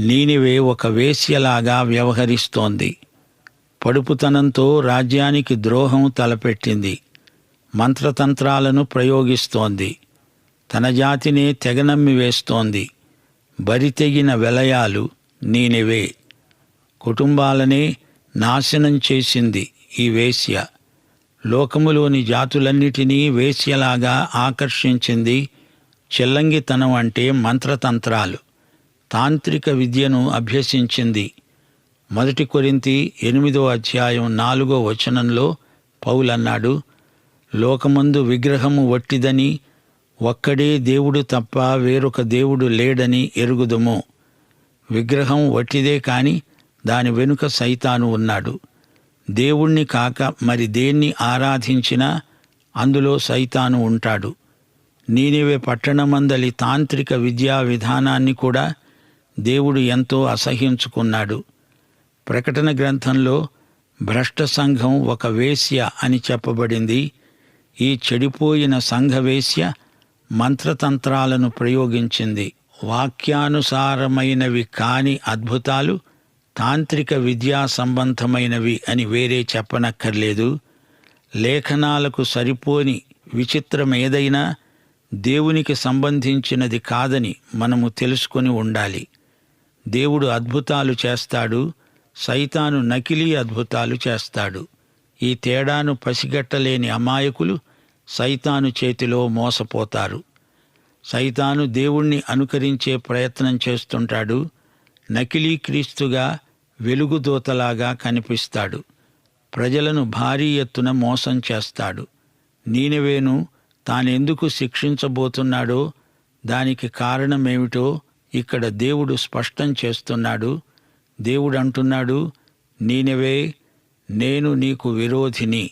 నీనివే ఒక వేశ్యలాగా వ్యవహరిస్తోంది. పడుపుతనంతో రాజ్యానికి ద్రోహం తలపెట్టింది. మంత్రతంత్రాలను ప్రయోగిస్తోంది. తన జాతినే తెగనమ్మి వేస్తోంది. బరితెగిన వెలయాలు నీనివే. కుటుంబాలనే నాశనం చేసింది ఈ వేశ్య. లోకములోని జాతులన్నిటినీ వేశ్యలాగా ఆకర్షించింది చెల్లంగితనం అంటే మంత్రతంత్రాలు. తాంత్రిక విద్యను అభ్యసించింది. మొదటి కొరింతి ఎనిమిదో అధ్యాయం నాలుగో వచనంలో పౌలన్నాడు లోకమందు విగ్రహము వట్టిదని ఒక్కడే దేవుడు తప్ప వేరొక దేవుడు లేడని ఎరుగుదుము. విగ్రహం వట్టిదే కాని దాని వెనుక సైతాను ఉన్నాడు. దేవుణ్ణి కాక మరి దేన్ని ఆరాధించినా అందులో సైతాను ఉంటాడు. నీనివే పట్టణమందలి తాంత్రిక విద్యా విధానాన్ని కూడా దేవుడు ఎంతో అసహ్యించుకున్నాడు. ప్రకటన గ్రంథంలో భ్రష్ట సంఘం ఒక వేశ్య అని చెప్పబడింది. ఈ చెడిపోయిన సంఘవేశ్య మంత్రతంత్రాలను ప్రయోగించింది. వాక్యానుసారమైనవి కాని అద్భుతాలు తాంత్రిక విద్యా సంబంధమైనవి అని వేరే చెప్పనక్కర్లేదు. లేఖనాలకు సరిపోని విచిత్రమేదైనా దేవునికి సంబంధించినది కాదని మనము తెలుసుకొని ఉండాలి. దేవుడు అద్భుతాలు చేస్తాడు సైతాను నకిలీ అద్భుతాలు చేస్తాడు. ఈ తేడాను పసిగట్టలేని అమాయకులు సైతాను చేతిలో మోసపోతారు. సైతాను దేవుణ్ణి అనుకరించే ప్రయత్నం చేస్తుంటాడు నకిలీ క్రీస్తుగా వెలుగుదూతలాగా కనిపిస్తాడు. ప్రజలను భారీ ఎత్తున మోసం చేస్తాడు. నీనవేను తానెందుకు శిక్షించబోతున్నాడో దానికి కారణమేమిటో ఇక్కడ దేవుడు స్పష్టం చేస్తున్నాడు. దేవుడు అంటున్నాడు నేనవే నేను నీకు విరోధిని.